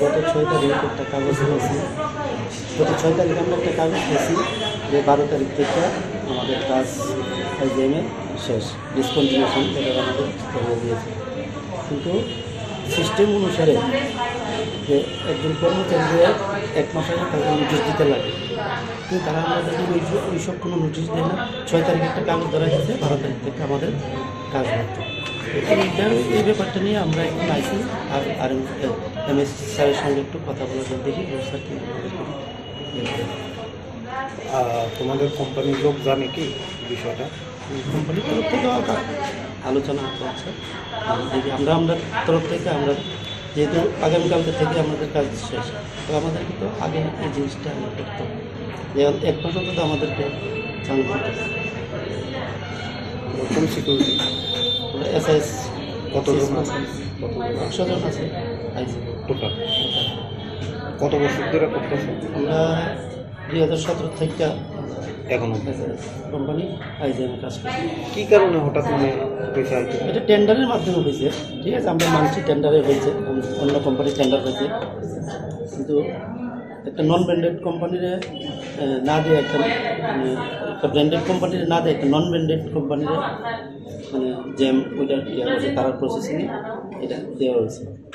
গত ছয় তারিখ একটা কাগজ পেয়েছি। গত ছয় তারিখ আমরা একটা কাগজ পেয়েছি যে বারো তারিখ থেকে আমাদের কাজ আইজিএমে শেষ ডিসকন্টিনিউশন এটা আমাদের করে দিয়েছে কিন্তু সিস্টেম অনুসারে যে একজন কর্মচারীকে এক মাস আগে তাকে নোটিশ দিতে লাগে। কিন্তু তারা আমাদেরকে ওই সব- কোনো নোটিশ দেয় না। ছয় তারিখ একটা কাগজ ধরা গেছে, বারো তারিখ থেকে আমাদের কাজ হচ্ছে। এই ব্যাপারটা নিয়ে আমরা এখন আইসি আর আর এম এস স্যারের সঙ্গে একটু কথা বলার জন্য দেখি স্যার কি তোমাদের কোম্পানির লোক জানে কি বিষয়টা? কোম্পানির তরফ থেকে আলোচনা দেখি আমরা আমরা তরফ থেকে আমরা যেহেতু আগামীকালকে থেকে আমাদের কাজ শেষ তো আমাদেরকে তো আগে এই জিনিসটা আগে করতে হবে। যেমন এক অন্তত আমাদেরকে করতে হবে। সিকিউরিটি এস কতজন আছে? একশো জন আছে? টোটাল কত বছর ধরে করতেছে? আমরা দুই হাজার সতেরো থেকে এখনও কোম্পানি আইজিএমে কাজ করি কি কারণে হঠাৎ মানে এটা টেন্ডারের মাধ্যমে হয়েছে। ঠিক আছে আমরা মানছি টেন্ডারে হয়েছে। অন্য কোম্পানির টেন্ডার হয়েছে। কিন্তু একটা নন ব্র্যান্ডেড কোম্পানির না দিয়ে একটা মানে একটা ব্র্যান্ডেড কোম্পানির না দিয়ে একটা নন ব্র্যান্ডেড কোম্পানির মানে জ্যাম ওইটা ইয়ে হয়েছে, তারা প্রসেসিংয়ে এটা দেওয়া হয়েছে।